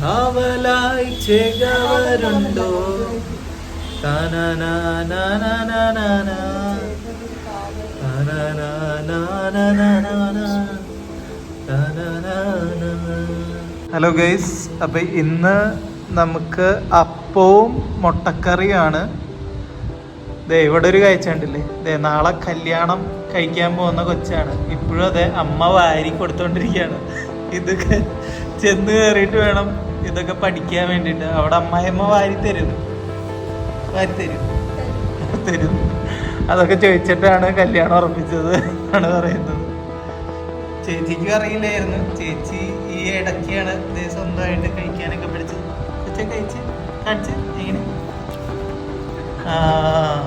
കാവലായി ചെകവരുണ്ടോ. Hello guys അപ്പൊ ഇന്ന് നമുക്ക് അപ്പവും മുട്ടക്കറിയാണ്. ദേ ഇവിടെ ഒരു കാഴ്ച ഉണ്ടല്ലേ ദേ നാളെ കല്യാണം കഴിക്കാൻ പോകുന്ന കൊച്ചാണ്. ഇപ്പോഴും അതെ അമ്മ വാരി കൊടുത്തോണ്ടിരിക്കുകയാണ്. ഇതൊക്കെ ചെന്ന് കയറിയിട്ട് വേണം ഇതൊക്കെ പഠിക്കാൻ വേണ്ടിട്ട് അവിടെ അമ്മായിമ്മ വാരി തരും. വാരി തരും. തരും. അതൊക്കെ ചോദിച്ചിട്ടാണ് കല്യാണം ഉറപ്പിച്ചത് ആണ് പറയുന്നത്. ചേച്ചിക്ക് അറിയില്ലായിരുന്നു. ചേച്ചി ഈ ഇടയ്ക്കാണ് ഇത് സ്വന്തമായിട്ട് കഴിക്കാനൊക്കെ പഠിച്ചത്. കഴിച്ച്. കാണിച്ച്. എങ്ങനെ? ആ.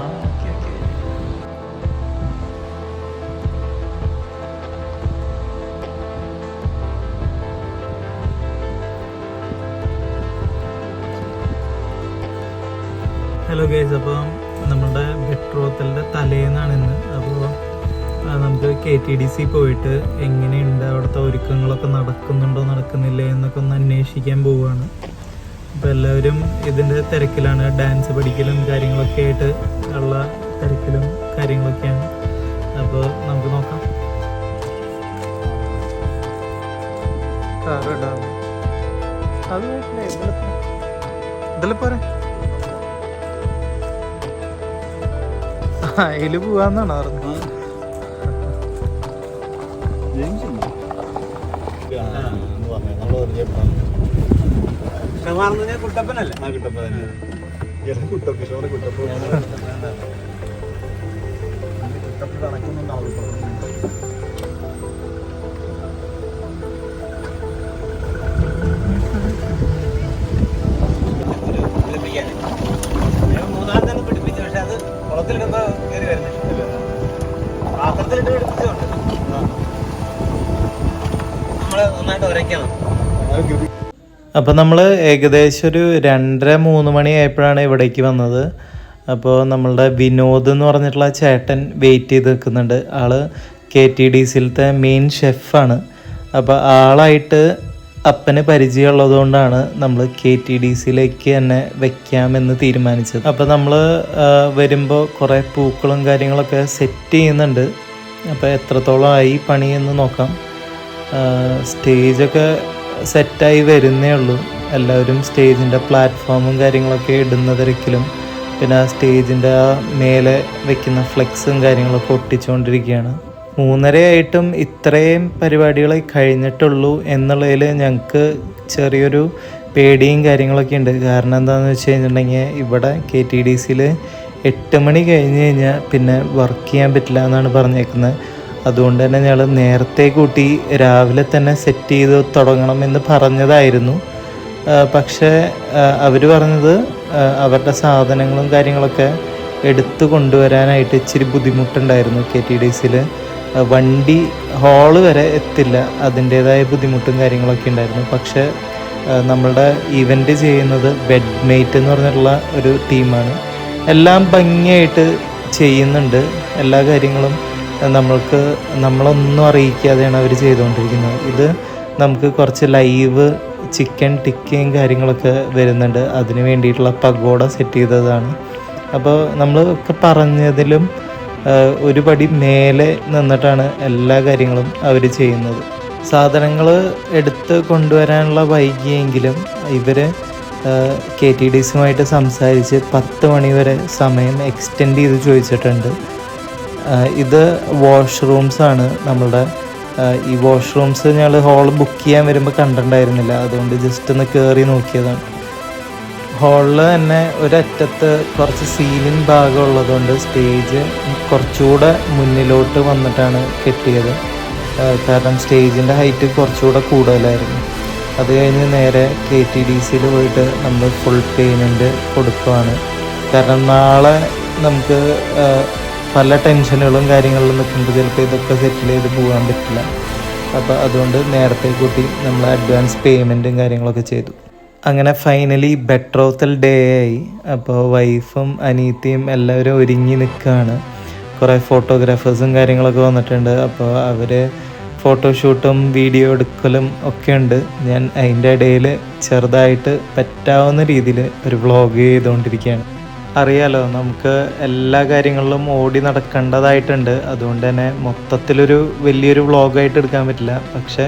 ഹലോ ഗേസ് അപ്പം നമ്മുടെ ബെട്രോത്തലിന്റെ തലേന്നാണ് ഇന്ന്. അപ്പോൾ നമുക്ക് കെ ടി ഡി സി പോയിട്ട് എങ്ങനെയുണ്ട് അവിടുത്തെ ഒരുക്കങ്ങളൊക്കെ നടക്കുന്നുണ്ടോ നടക്കുന്നില്ല എന്നൊക്കെ ഒന്ന് അന്വേഷിക്കാൻ പോവുകയാണ് അപ്പോൾ എല്ലാവരും ഇതിന്റെ തിരക്കിലാണ്. ഡാൻസ് പഠിക്കലും കാര്യങ്ങളൊക്കെ ആയിട്ട് ഉള്ള തിരക്കിലും കാര്യങ്ങളൊക്കെയാണ്. അപ്പോൾ നമുക്ക് നോക്കാം. അത് ഇതിൽ പോരെ. അതിൽ പോവാന്നാണ് പറഞ്ഞത്? കുട്ടപ്പനല്ലേ? ആ കുട്ടപ്പൻ. കുട്ടപ്പ നടക്കുന്നുണ്ടാവും തന്നെ പിടിപ്പിച്ചു പക്ഷെ അത് കുളത്തിലിടുമ്പോ കയറി വരുന്നില്ല പാത്രത്തിലിട്ട് പിടിപ്പിച്ചുണ്ട് നമ്മൾ നന്നായിട്ട് ഉരയ്ക്കണം. അപ്പോൾ നമ്മൾ ഏകദേശം ഒരു രണ്ടര മൂന്ന് മണി ആയപ്പോഴാണ് ഇവിടേക്ക് വന്നത്. അപ്പോൾ നമ്മളുടെ വിനോദ് എന്ന് പറഞ്ഞിട്ടുള്ള ചേട്ടൻ വെയിറ്റ് ചെയ്ത് നിൽക്കുന്നുണ്ട്. ആൾ കെ ടി ഡി സിയിലത്തെ മെയിൻ ഷെഫാണ് അപ്പോൾ ആളായിട്ട് അപ്പന് പരിചയമുള്ളത് കൊണ്ടാണ് നമ്മൾ കെ ടി ഡി സിയിലേക്ക് തന്നെ വെക്കാമെന്ന് തീരുമാനിച്ചത്. അപ്പോൾ നമ്മൾ വരുമ്പോൾ കുറേ പൂക്കളും കാര്യങ്ങളൊക്കെ സെറ്റ് ചെയ്യുന്നുണ്ട്. അപ്പോൾ എത്രത്തോളം ആയി പണിയെന്ന് നോക്കാം. സ്റ്റേജൊക്കെ സെറ്റായി വരുന്നേ ഉള്ളൂ. എല്ലാവരും സ്റ്റേജിന്റെ പ്ലാറ്റ്ഫോമും കാര്യങ്ങളൊക്കെ ഇടുന്ന തിരക്കിലും പിന്നെ ആ സ്റ്റേജിന്റെ ആ മേലെ വെക്കുന്ന ഫ്ലെക്സും കാര്യങ്ങളൊക്കെ ഒട്ടിച്ചുകൊണ്ടിരിക്കുകയാണ് മൂന്നരയായിട്ടും ഇത്രയും പരിപാടികൾ കഴിഞ്ഞിട്ടുള്ളൂ എന്നുള്ളതിൽ ഞങ്ങൾക്ക് ചെറിയൊരു പേടിയും കാര്യങ്ങളൊക്കെ ഉണ്ട്. കാരണം എന്താണെന്ന് വെച്ച് കഴിഞ്ഞിട്ടുണ്ടെങ്കിൽ ഇവിടെ കെ ടി ഡി സിയിൽ എട്ട് മണി കഴിഞ്ഞ് കഴിഞ്ഞാൽ പിന്നെ വർക്ക് ചെയ്യാൻ പറ്റില്ല എന്നാണ് പറഞ്ഞേക്കുന്നത് അതുകൊണ്ട് തന്നെ ഞങ്ങൾ നേരത്തെ കൂട്ടി രാവിലെ തന്നെ സെറ്റ് ചെയ്ത് തുടങ്ങണം എന്ന് പറഞ്ഞതായിരുന്നു. പക്ഷേ അവർ പറഞ്ഞത് അവരുടെ സാധനങ്ങളും കാര്യങ്ങളൊക്കെ എടുത്തു കൊണ്ടുവരാനായിട്ട് ഇച്ചിരി ബുദ്ധിമുട്ടുണ്ടായിരുന്നു കെ ടി ഡി സിയിൽ വണ്ടി ഹാൾ വരെ എത്തില്ല. അതിന്റേതായ ബുദ്ധിമുട്ടും കാര്യങ്ങളൊക്കെ ഉണ്ടായിരുന്നു. പക്ഷേ നമ്മളുടെ ഇവന്റ് ചെയ്യുന്നത് ബെഡ്മേറ്റ് എന്ന് പറഞ്ഞിട്ടുള്ള ഒരു ടീമാണ് എല്ലാം ഭംഗിയായിട്ട് ചെയ്യുന്നുണ്ട്. എല്ലാ കാര്യങ്ങളും നമ്മൾക്ക് നമ്മളൊന്നും അറിയിക്കാതെയാണ് അവർ ചെയ്തുകൊണ്ടിരിക്കുന്നത്. ഇത് നമുക്ക് കുറച്ച് ലൈവ് ചിക്കൻ ടിക്കയും കാര്യങ്ങളൊക്കെ വരുന്നുണ്ട്. അതിന് വേണ്ടിയിട്ടുള്ള പഗോഡ സെറ്റ് ചെയ്തതാണ്. അപ്പോൾ നമ്മൾ ഒക്കെ പറഞ്ഞതിലും ഒരു പടി മേലെ നിന്നിട്ടാണ് എല്ലാ കാര്യങ്ങളും അവർ ചെയ്യുന്നത്. സാധനങ്ങൾ എടുത്ത് കൊണ്ടുവരാനുള്ള വൈകിയെങ്കിലും ഇവർ കെ ടി ഡി സിയുമായിട്ട് സംസാരിച്ച് പത്ത് മണി വരെ സമയം എക്സ്റ്റെൻഡ് ചെയ്ത് ചോദിച്ചിട്ടുണ്ട്. ഇത് വാഷ്റൂംസ് ആണ് നമ്മളുടെ ഈ വാഷ്റൂംസ് ഞങ്ങൾ ഹോൾ ബുക്ക് ചെയ്യാൻ വരുമ്പോൾ കണ്ടിട്ടുണ്ടായിരുന്നില്ല. അതുകൊണ്ട് ജസ്റ്റ് ഒന്ന് കയറി നോക്കിയതാണ്. ഹാളിൽ തന്നെ ഒരറ്റത്ത് കുറച്ച് സീലിംഗ് ഭാഗം ഉള്ളതുകൊണ്ട് സ്റ്റേജ് കുറച്ചുകൂടെ മുന്നിലോട്ട് വന്നിട്ടാണ് കെട്ടിയത്. കാരണം സ്റ്റേജിന്റെ ഹൈറ്റ് കുറച്ചുകൂടെ കൂടുതലായിരുന്നു. അത് കഴിഞ്ഞ് നേരെ കെ ടി ഡി സിയിൽ പോയിട്ട് നമ്മൾ ഫുൾ പേയ്മെന്റ് കൊടുക്കുവാണ്. കാരണം നാളെ നമുക്ക് പല ടെൻഷനുകളും കാര്യങ്ങളിലും നിൽക്കുമ്പോൾ ചിലപ്പോൾ ഇതൊക്കെ സെറ്റിൽ ചെയ്ത് പോകാൻ പറ്റില്ല. അപ്പോൾ അതുകൊണ്ട് നേരത്തെ കൂട്ടി നമ്മൾ അഡ്വാൻസ് പേയ്മെന്റും കാര്യങ്ങളൊക്കെ ചെയ്തു. അങ്ങനെ ഫൈനലി ബെട്രോത്തൽ ഡേ ആയി. അപ്പോൾ വൈഫും അനീത്തിയും എല്ലാവരും ഒരുങ്ങി നിൽക്കുകയാണ് കുറേ ഫോട്ടോഗ്രാഫേഴ്സും കാര്യങ്ങളൊക്കെ വന്നിട്ടുണ്ട്. അപ്പോൾ അവർ ഫോട്ടോഷൂട്ടും വീഡിയോ എടുക്കലും ഒക്കെ ഉണ്ട്. ഞാൻ അതിന്റെ ഇടയിൽ ചെറുതായിട്ട് പറ്റാവുന്ന രീതിയിൽ ഒരു വ്ളോഗ് ചെയ്തുകൊണ്ടിരിക്കുകയാണ് അറിയാലോ നമുക്ക് എല്ലാ കാര്യങ്ങളിലും ഓടി നടക്കേണ്ടതായിട്ടുണ്ട്. അതുകൊണ്ട് തന്നെ മൊത്തത്തിലൊരു വലിയൊരു വ്ളോഗായിട്ട് എടുക്കാൻ പറ്റില്ല. പക്ഷേ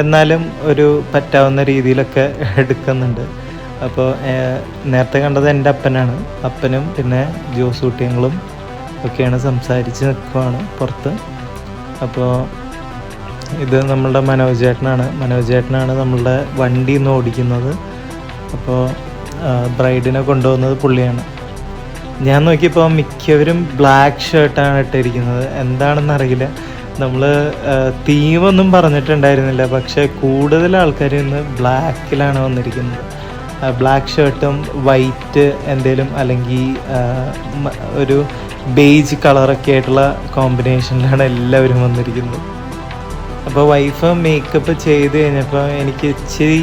എന്നാലും ഒരു പറ്റാവുന്ന രീതിയിലൊക്കെ എടുക്കുന്നുണ്ട്. അപ്പോൾ നേരത്തെ കണ്ടത് എന്റെ അപ്പനാണ്. അപ്പനും പിന്നെ ജോസ് കുട്ടിയങ്ങളും ഒക്കെയാണ് സംസാരിച്ച് നിൽക്കുവാണ് പുറത്ത്. അപ്പോൾ ഇത് നമ്മളുടെ മനോജ് ചേട്ടനാണ്. മനോജ് ചേട്ടനാണ് നമ്മളുടെ വണ്ടി ഇന്ന് ഓടിക്കുന്നത്. അപ്പോൾ ബ്രൈഡിനെ കൊണ്ടുപോകുന്നത് പുള്ളിയാണ്. ഞാൻ നോക്കിയപ്പോൾ മിക്കവരും ബ്ലാക്ക് ഷർട്ടാണ് ഇട്ടിരിക്കുന്നത്. എന്താണെന്ന് അറിയില്ല നമ്മൾ തീമൊന്നും പറഞ്ഞിട്ടുണ്ടായിരുന്നില്ല. പക്ഷേ കൂടുതൽ ആൾക്കാർ ഇന്ന് ബ്ലാക്കിലാണ് വന്നിരിക്കുന്നത്. ബ്ലാക്ക് ഷർട്ടും വൈറ്റ് എന്തേലും അല്ലെങ്കിൽ ഒരു ബേജ് കളറൊക്കെ ആയിട്ടുള്ള കോമ്പിനേഷനിലാണ് എല്ലാവരും വന്നിരിക്കുന്നത്. അപ്പോൾ വൈഫ് മേക്കപ്പ് ചെയ്ത് കഴിഞ്ഞപ്പോൾ എനിക്ക് ഇച്ചിരി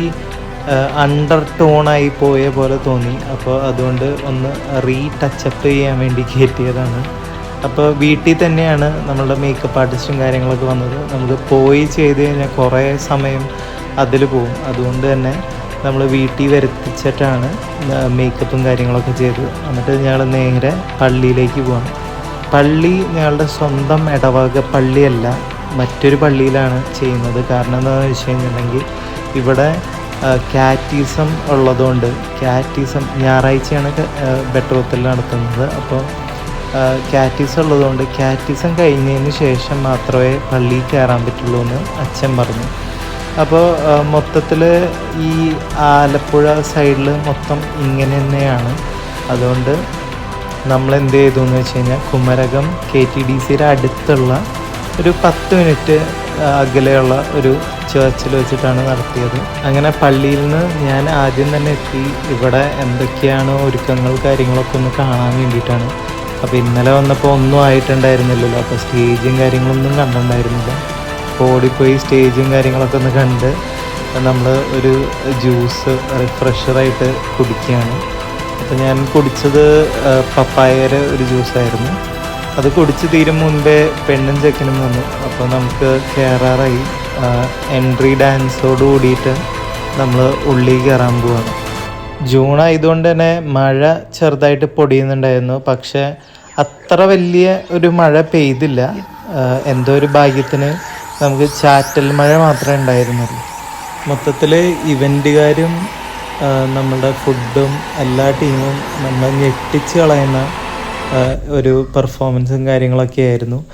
അണ്ടർ ടോണായി പോയ പോലെ തോന്നി. അപ്പോൾ അതുകൊണ്ട് ഒന്ന് റീ ടച്ചപ്പ് ചെയ്യാൻ വേണ്ടി കയറ്റിയതാണ് അപ്പോൾ വീട്ടിൽ തന്നെയാണ് നമ്മളുടെ മേക്കപ്പ് ആർട്ടിസ്റ്റും കാര്യങ്ങളൊക്കെ വന്നത്. നമ്മൾ പോയി ചെയ്ത് കഴിഞ്ഞാൽ കുറേ സമയം അതിൽ പോകും. അതുകൊണ്ട് തന്നെ നമ്മൾ വീട്ടിൽ വരുത്തിച്ചിട്ടാണ് മേക്കപ്പും കാര്യങ്ങളൊക്കെ ചെയ്തത്. എന്നിട്ട് ഞങ്ങൾ നേരെ പള്ളിയിലേക്ക് പോകണം പള്ളി ഞങ്ങളുടെ സ്വന്തം ഇടവക പള്ളിയല്ല മറ്റൊരു പള്ളിയിലാണ് ചെയ്യുന്നത്. കാരണം എന്താണെന്ന് വെച്ച് കഴിഞ്ഞിട്ടുണ്ടെങ്കിൽ ഇവിടെ കാറ്റീസം ഉള്ളതുകൊണ്ട് കാറ്റീസം ഞായറാഴ്ചയാണ് ബെട്രോത്തിൽ നടത്തുന്നത്. അപ്പോൾ കാറ്റീസം ഉള്ളതുകൊണ്ട് കാറ്റീസം കഴിഞ്ഞതിന് ശേഷം മാത്രമേ പള്ളിയിൽ കയറാൻ പറ്റുള്ളൂ എന്ന് അച്ഛൻ പറഞ്ഞു. അപ്പോൾ മൊത്തത്തിൽ ഈ ആലപ്പുഴ സൈഡിൽ മൊത്തം ഇങ്ങനെ തന്നെയാണ്. അതുകൊണ്ട് നമ്മൾ എന്ത് ചെയ്തു എന്ന് വെച്ച് കഴിഞ്ഞാൽ കുമരകം കെ ടി ഡി സിയുടെ അടുത്തുള്ള ഒരു പത്ത് മിനിറ്റ് അകലെയുള്ള ഒരു ചേർച്ചിൽ വെച്ചിട്ടാണ് നടത്തിയത്. അങ്ങനെ പള്ളിയിൽ നിന്ന് ഞാൻ ആദ്യം തന്നെ എത്തി. ഇവിടെ എന്തൊക്കെയാണ് ഒരുക്കങ്ങൾ കാര്യങ്ങളൊക്കെ ഒന്ന് കാണാൻ വേണ്ടിയിട്ടാണ്. അപ്പോൾ ഇന്നലെ വന്നപ്പോൾ ഒന്നും ആയിട്ടുണ്ടായിരുന്നില്ലല്ലോ. അപ്പോൾ സ്റ്റേജും കാര്യങ്ങളൊന്നും കണ്ടിട്ടുണ്ടായിരുന്നില്ല. അപ്പോൾ ഓടിപ്പോയി സ്റ്റേജും കാര്യങ്ങളൊക്കെ ഒന്ന് കണ്ട് നമ്മൾ ഒരു ജ്യൂസ് റിഫ്രഷറായിട്ട് കുടിക്കുകയാണ്. അപ്പോൾ ഞാൻ കുടിച്ചത് പപ്പായയുടെ ഒരു ജ്യൂസായിരുന്നു. അത് കുടിച്ച് തീരും മുൻപേ പെണ്ണും ചെക്കനും വന്നു. അപ്പോൾ നമുക്ക് കയറാറായി എൻട്രി ഡാൻസോട് കൂടിയിട്ട് നമ്മൾ ഉള്ളിൽ കയറാൻ പോവാണ്. ജൂൺ ആയതുകൊണ്ട് തന്നെ മഴ ചെറുതായിട്ട് പൊടിയുന്നുണ്ടായിരുന്നു. പക്ഷെ അത്ര വലിയ ഒരു മഴ പെയ്തില്ല. എന്തോ ഒരു ഭാഗ്യത്തിന് നമുക്ക് ചാറ്റൽ മഴ മാത്രമേ ഉണ്ടായിരുന്നുള്ളൂ. മൊത്തത്തിൽ ഇവന്റുകാരും നമ്മുടെ ഫുഡും എല്ലാ ടീമും നമ്മളെ ഞെട്ടിച്ച് കളയുന്ന ഒരു പെർഫോമൻസും കാര്യങ്ങളൊക്കെ ആയിരുന്നു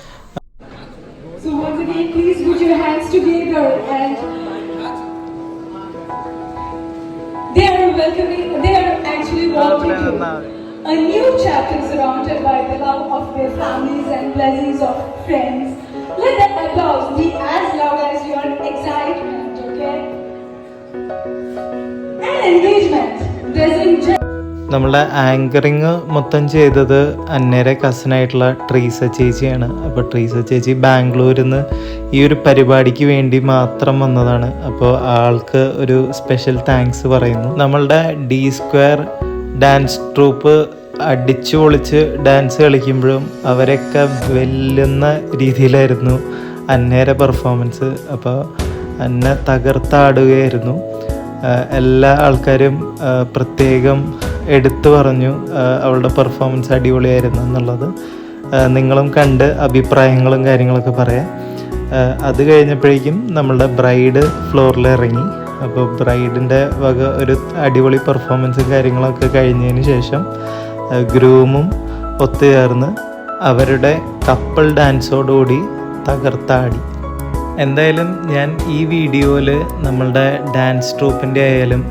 families and blessings of friends. Let that applause be as loud as your excitement, okay? And engagement doesn't just നമ്മളുടെ ആങ്കറിങ് മൊത്തം ചെയ്തത് അന്നേരെ കസിനായിട്ടുള്ള ട്രീസ ചേച്ചിയാണ് അപ്പോൾ ട്രീസ ചേച്ചി ബാംഗ്ലൂരിൽ നിന്ന് ഈ ഒരു പരിപാടിക്ക് വേണ്ടി മാത്രം വന്നതാണ് അപ്പോൾ ആൾക്ക് ഒരു സ്പെഷ്യൽ താങ്ക്സ് പറയുന്നു നമ്മളുടെ ഡി സ്ക്വയർ ഡാൻസ് ട്രൂപ്പ് അടിച്ചു പൊളിച്ച് ഡാൻസ് കളിക്കുമ്പോഴും അവരൊക്കെ വെല്ലുന്ന രീതിയിലായിരുന്നു അന്നേരെ പെർഫോമൻസ് അപ്പോൾ അന്നെ തകർത്താടുകയായിരുന്നു. എല്ലാ ആൾക്കാരും പ്രത്യേകം എടുത്തു പറഞ്ഞു അവളുടെ പെർഫോമൻസ് അടിപൊളിയായിരുന്നു എന്നുള്ളത്. നിങ്ങളും കണ്ട് അഭിപ്രായങ്ങളും കാര്യങ്ങളൊക്കെ പറയാം. അത് കഴിഞ്ഞപ്പോഴേക്കും നമ്മളുടെ ബ്രൈഡ് ഫ്ലോറിൽ ഇറങ്ങി. അപ്പോൾ ബ്രൈഡിന്റെ വക ഒരു അടിപൊളി പെർഫോമൻസും കാര്യങ്ങളൊക്കെ കഴിഞ്ഞതിന് ശേഷം ഗ്രൂമും ഒത്തുചേർന്ന് അവരുടെ കപ്പിൾ ഡാൻസോടുകൂടി തകർത്താടി. എന്തായാലും ഞാൻ ഈ വീഡിയോയിൽ നമ്മളുടെ ഡാൻസ് ട്രൂപ്പിന്റെ ആയാലും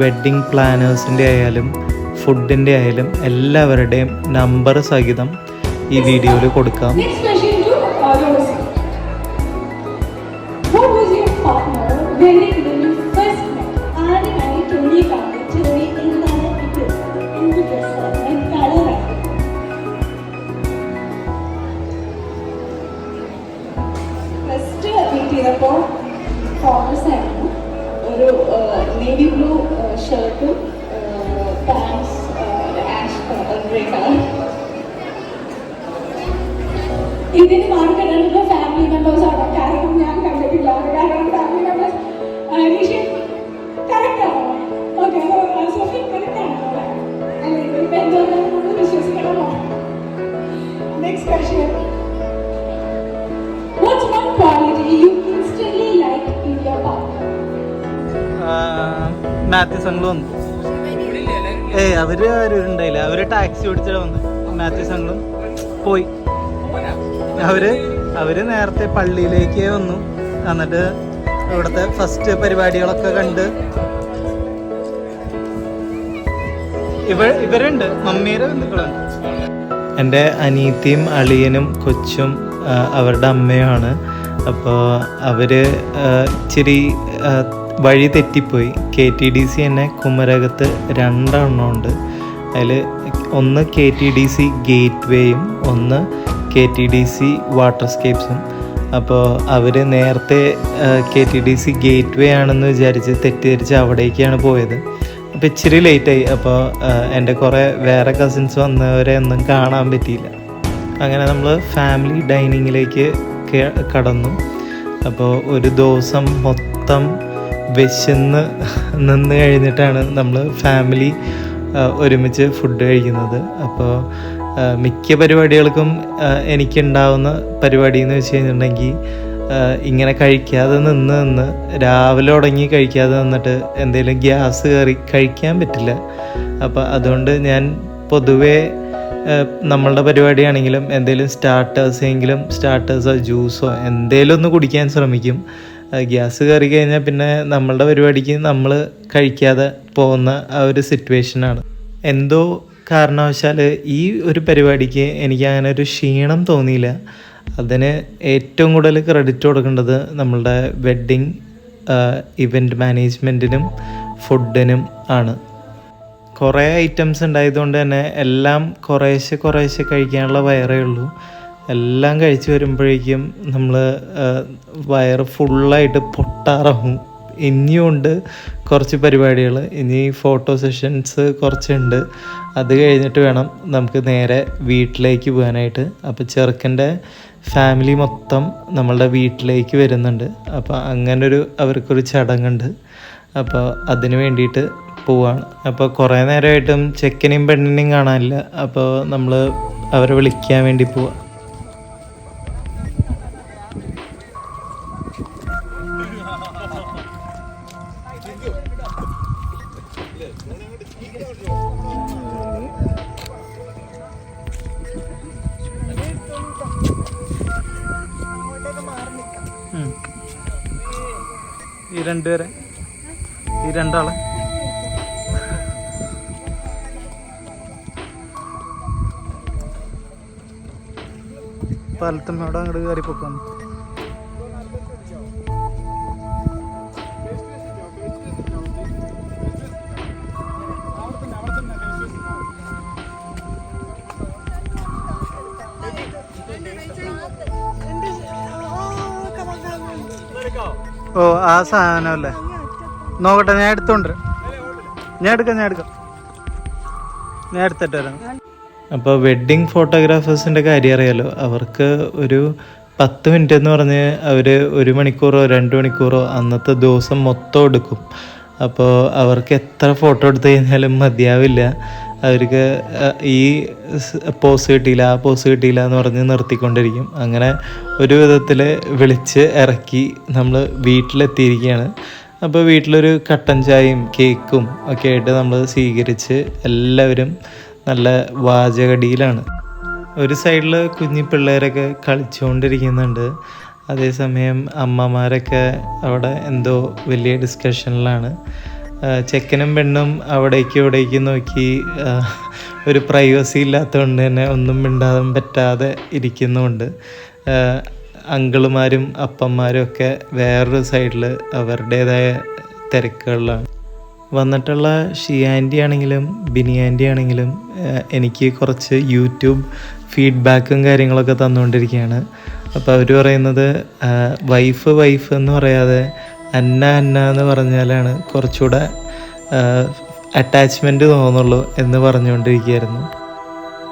വെഡ്ഡിങ് പ്ലാനേഴ്സിന്റെ ആയാലും ഫുഡിന്റെ ആയാലും എല്ലാവരുടെയും നമ്പർ സഹിതം ഈ വീഡിയോയിൽ കൊടുക്കാം. ടാക്സി ഓടിച്ചിട്ട് വന്നു മാത്യൂസ് സംഘം പോയി. അവർ അവർ നേരത്തെ പള്ളിയിലേക്ക് വന്നു. എന്നിട്ട് ഇവിടുത്തെ ഫസ്റ്റ് പരിപാടികളൊക്കെ കണ്ട്. ഇവ ഇവരുണ്ട്. മമ്മിയുടെ ബന്ധുക്കളുണ്ട്. എന്റെ അനീത്തിയും അളിയനും കൊച്ചും അവരുടെ അമ്മയുമാണ് അപ്പോൾ അവർ ഇച്ചിരി വഴി തെറ്റിപ്പോയി. കെ ടി ഡി സി തന്നെ കുമരകത്ത് രണ്ടെണ്ണം ഉണ്ട്. അതിൽ ഒന്ന് K T D C gate വേയും ഒന്ന് കെ ടി ഡി സി വാട്ടർസ്കേപ്സും അപ്പോൾ അവർ നേരത്തെ K T D C gateway ആണെന്ന് വിചാരിച്ച് തെറ്റിദ്ധരിച്ച് അവിടേക്കാണ് പോയത്. അപ്പോൾ ഇച്ചിരി ലേറ്റായി അപ്പോൾ എന്റെ കുറേ വേറെ കസിൻസ് വന്നവരെ ഒന്നും കാണാൻ പറ്റിയില്ല. അങ്ങനെ നമ്മൾ ഫാമിലി ഡൈനിങ്ങിലേക്ക് കടന്നു. അപ്പോൾ ഒരു ദിവസം മൊത്തം വിശന്ന് നിന്ന് കഴിഞ്ഞിട്ടാണ് നമ്മൾ ഫാമിലി ഒരുമിച്ച് ഫുഡ് കഴിക്കുന്നത്. അപ്പോൾ മിക്ക പരിപാടികൾക്കും എനിക്കുണ്ടാവുന്ന പരിപാടി എന്ന് വെച്ച് കഴിഞ്ഞിട്ടുണ്ടെങ്കിൽ ഇങ്ങനെ കഴിക്കാതെ നിന്ന് നിന്ന് രാവിലെ തുടങ്ങി കഴിക്കാതെ നിന്നിട്ട് എന്തെങ്കിലും ഗ്യാസ് കയറി കഴിക്കാൻ പറ്റില്ല. അപ്പോൾ അതുകൊണ്ട് ഞാൻ പൊതുവേ നമ്മളുടെ പരിപാടിയാണെങ്കിലും എന്തെങ്കിലും സ്റ്റാർട്ടേഴ്സ് എങ്കിലും സ്റ്റാർട്ടേഴ്സോ ജ്യൂസോ എന്തെങ്കിലും ഒന്ന് കുടിക്കാൻ ശ്രമിക്കും. ഗ്യാസ് കയറി കഴിഞ്ഞാൽ പിന്നെ നമ്മളുടെ പരിപാടിക്ക് നമ്മൾ കഴിക്കാതെ പോകുന്ന ആ ഒരു സിറ്റുവേഷനാണ് എന്തോ കാരണവശാൽ ഈ ഒരു പരിപാടിക്ക് എനിക്ക് അങ്ങനെ ഒരു ക്ഷീണം തോന്നിയില്ല. അതിന് ഏറ്റവും കൂടുതൽ ക്രെഡിറ്റ് കൊടുക്കേണ്ടത് നമ്മളുടെ വെഡ്ഡിങ് ഇവന്റ് മാനേജ്മെന്റിനും ഫുഡിനും ആണ്. കുറേ ഐറ്റംസ് ഉണ്ടായതുകൊണ്ട് തന്നെ എല്ലാം കുറേശ്ശെ കുറേശ്ശെ കഴിക്കാനുള്ള വയറേ ഉള്ളൂ. എല്ലാം കഴിച്ച് വരുമ്പോഴേക്കും നമ്മൾ വയറ് ഫുള്ളായിട്ട് പൊട്ടാറാവും. ഇനിയുമുണ്ട് കുറച്ച് പരിപാടികൾ ഇനി ഫോട്ടോ സെഷൻസ് കുറച്ചുണ്ട്. അത് കഴിഞ്ഞിട്ട് വേണം നമുക്ക് നേരെ വീട്ടിലേക്ക് പോകാനായിട്ട്. അപ്പോൾ ചെറുക്കന്റെ ഫാമിലി മൊത്തം നമ്മളുടെ വീട്ടിലേക്ക് വരുന്നുണ്ട്. അപ്പോൾ അങ്ങനൊരു അവർക്കൊരു ചടങ്ങുണ്ട്. അപ്പോൾ അതിന് വേണ്ടിയിട്ട് പോവാണ്. അപ്പോൾ കുറേ നേരമായിട്ടും ചെക്കനെയും പെണ്ണിനെയും കാണാനില്ല. അപ്പോൾ നമ്മൾ അവരെ വിളിക്കാൻ വേണ്ടി പോവാ. രണ്ടുപേരെ? ഈ രണ്ടാളെ? പാലത്തമ്മയോടെ അങ്ങോട്ട് കയറി പൊക്കാൻ ആ സാധനമല്ലേ? നോക്കട്ടെ ഞാൻ എടുത്തോണ്ട് ഞാൻ എടുക്കാം ഞാൻ എടുക്കാം. ഞാൻ എടുത്തിട്ട് വരാം. അപ്പോൾ വെഡ്ഡിങ് ഫോട്ടോഗ്രാഫേഴ്സിന്റെ കാര്യം അറിയാലോ. അവർക്ക് ഒരു പത്ത് മിനിറ്റ് എന്ന് പറഞ്ഞ് അവർ ഒരു മണിക്കൂറോ രണ്ട് മണിക്കൂറോ അന്നത്തെ ദിവസം മൊത്തം എടുക്കും. അപ്പോൾ അവർക്ക് എത്ര ഫോട്ടോ എടുത്തു കഴിഞ്ഞാലും മതിയാവില്ല. അവർക്ക് ഈ പോസ് കിട്ടിയില്ല ആ പോസ് കിട്ടിയില്ല എന്ന് പറഞ്ഞ് നിർത്തിക്കൊണ്ടിരിക്കും. അങ്ങനെ ഒരു വിധത്തിൽ വിളിച്ച് ഇറക്കി നമ്മൾ വീട്ടിലെത്തിയിരിക്കുകയാണ്. അപ്പോൾ വീട്ടിലൊരു കട്ടൻ ചായയും കേക്കും ഒക്കെ ആയിട്ട് നമ്മൾ സ്വീകരിച്ച് എല്ലാവരും നല്ല വാചകടിയിലാണ്. ഒരു സൈഡിൽ കുഞ്ഞു പിള്ളേരൊക്കെ കളിച്ചുകൊണ്ടിരിക്കുന്നുണ്ട്. അതേസമയം അമ്മമാരൊക്കെ അവിടെ എന്തോ വലിയ ഡിസ്കഷനിലാണ് ചെക്കനും പെണ്ണും അവിടേക്ക് ഇവിടേക്ക് നോക്കി ഒരു പ്രൈവസി ഇല്ലാത്തതുകൊണ്ട് തന്നെ ഒന്നും മിണ്ടാതെ പറ്റാതെ ഇരിക്കുന്നുണ്ട് അങ്കിളുമാരും അപ്പന്മാരും ഒക്കെ വേറൊരു സൈഡിൽ അവരുടേതായ തിരക്കുകളിലാണ്. വന്നിട്ടുള്ള ഷിയാന്റി ആണെങ്കിലും ബിനിയാന്റി ആണെങ്കിലും എനിക്ക് കുറച്ച് യൂട്യൂബ് ഫീഡ്ബാക്കും കാര്യങ്ങളൊക്കെ തന്നുകൊണ്ടിരിക്കുകയാണ്. അപ്പോൾ അവർ പറയുന്നത് വൈഫ് വൈഫ് എന്ന് പറയാതെ അന്ന അന്ന എന്ന് പറഞ്ഞാലാണ് കുറച്ചുകൂടെ അറ്റാച്ച്മെന്റ് തോന്നുള്ളൂ എന്ന് പറഞ്ഞുകൊണ്ടിരിക്കുകയായിരുന്നു.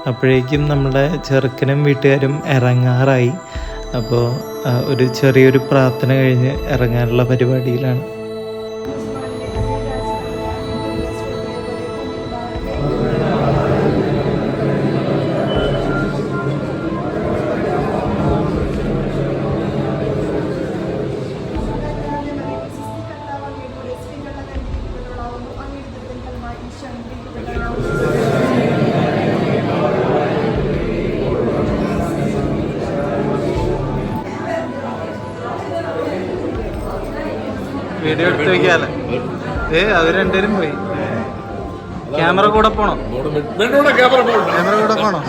അപ്പോഴേക്കും നമ്മുടെ ചെറുക്കനും വീട്ടുകാരും ഇറങ്ങാറായി. അപ്പോൾ ഒരു ചെറിയൊരു പ്രാർത്ഥന കഴിഞ്ഞ് ഇറങ്ങാനുള്ള പരിപാടിയിലാണ്. വീഡിയോ എടുത്ത് വെക്കാല്ലേ ഏ അവർ രണ്ടുപേരും പോയി. ക്യാമറ കൂടെ പോണോ? ക്യാമറ കൂടെ പോണോ?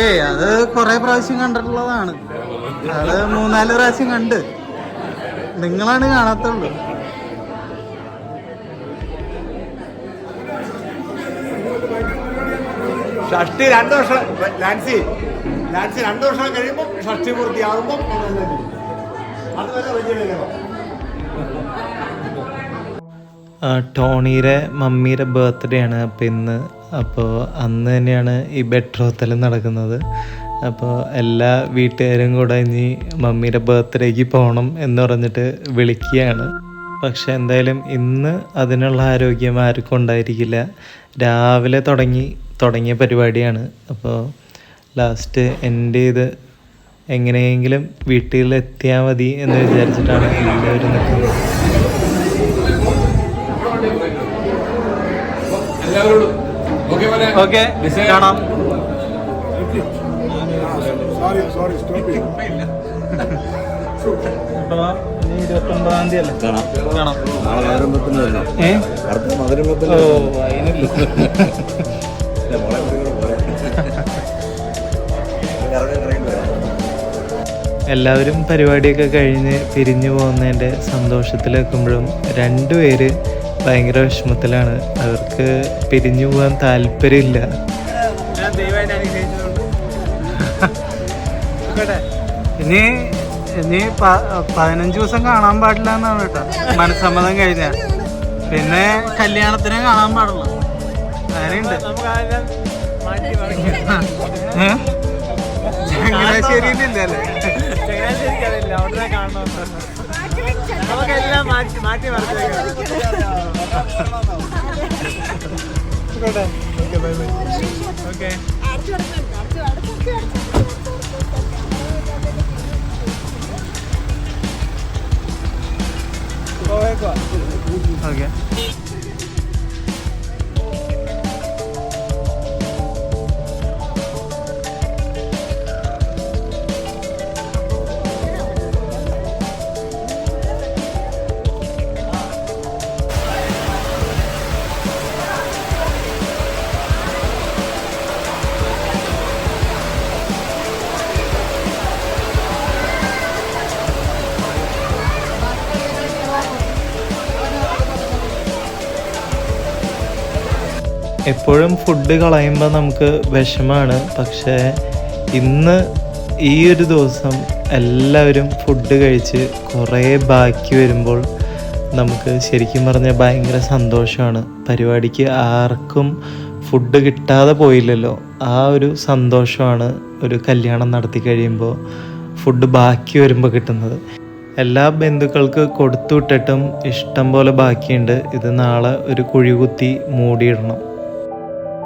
ഏയ് അത് കൊറേ പ്രാവശ്യം കണ്ടിട്ടുള്ളതാണ്. അത് മൂന്നാൽ പ്രാവശ്യം കണ്ട്. നിങ്ങളാണ് കാണാത്തുള്ളൂ. ഷഷ്ടി രണ്ടു വർഷം ലാൻസി ലാൻസി രണ്ടു വർഷം കഴിയുമ്പോൾ ഷഷ്ടി പൂർത്തിയാകുമ്പോൾ അതുവരെ ടോണിയുടെ മമ്മിയുടെ ബർത്ത്ഡേ ആണ്. അപ്പോൾ ഇന്ന് അപ്പോൾ അന്ന് തന്നെയാണ് ഈ ബെട്രോത്തൽ നടക്കുന്നത്. അപ്പോൾ എല്ലാ വീട്ടുകാരും കൂടെ ഇനി മമ്മിയുടെ ബർത്ത്ഡേക്ക് പോകണം എന്ന് പറഞ്ഞിട്ട് വിളിക്കുകയാണ്. പക്ഷെ എന്തായാലും ഇന്ന് അതിനുള്ള ആരോഗ്യം ആർക്കും ഉണ്ടായിരിക്കില്ല. രാവിലെ തുടങ്ങി തുടങ്ങിയ പരിപാടിയാണ്. അപ്പോൾ ലാസ്റ്റ് എന്റെ ഇത് എങ്ങനെയെങ്കിലും വീട്ടിലെത്തിയാൽ മതി എന്ന് വിചാരിച്ചിട്ടാണ് എല്ലാവരും നിൽക്കുന്നത് ഓക്കെ പോലെ ഓക്കെ കാണാം ഇരുപത്തൊമ്പതാം തീയതി അല്ലേ? കാണാം. കാണാം. ഓ അതിനില്ല എല്ലാവരും പരിപാടിയൊക്കെ കഴിഞ്ഞ് പിരിഞ്ഞു പോകുന്നതിന്റെ സന്തോഷത്തിലെത്തുമ്പോഴും രണ്ടുപേര് ഭയങ്കര വിഷമത്തിലാണ്. അവർക്ക് പിരിഞ്ഞു പോകാൻ താല്പര്യമില്ല. ഇനി ഇനി പതിനഞ്ച് ദിവസം കാണാൻ പാടില്ല എന്നാണ് കേട്ടോ. മനസ്സമ്മതം കഴിഞ്ഞ. പിന്നെ കല്യാണത്തിനെ കാണാൻ പാടുള്ളൂ അങ്ങനെയുണ്ട് ഏ? കാണണം നമുക്കെല്ലാം മാറ്റി മാറ്റി ഓക്കെ. ഓക്കെ. എപ്പോഴും ഫുഡ് കളയുമ്പോൾ നമുക്ക് വിഷമാണ്. പക്ഷേ ഇന്ന് ഈ ഒരു ദിവസം എല്ലാവരും ഫുഡ് കഴിച്ച് കുറേ ബാക്കി വരുമ്പോൾ നമുക്ക് ശരിക്കും പറഞ്ഞാൽ ഭയങ്കര സന്തോഷമാണ്. പരിപാടിക്ക് ആർക്കും ഫുഡ് കിട്ടാതെ പോയില്ലല്ലോ. ആ ഒരു സന്തോഷമാണ് ഒരു കല്യാണം നടത്തി കഴിയുമ്പോൾ ഫുഡ് ബാക്കി വരുമ്പോൾ കിട്ടുന്നത്. എല്ലാ ബന്ധുക്കൾക്ക് കൊടുത്തു വിട്ടിട്ടും ഇഷ്ടം പോലെ ബാക്കിയുണ്ട്. ഇത് നാളെ ഒരു കുഴി കുത്തി മൂടിയിടണം.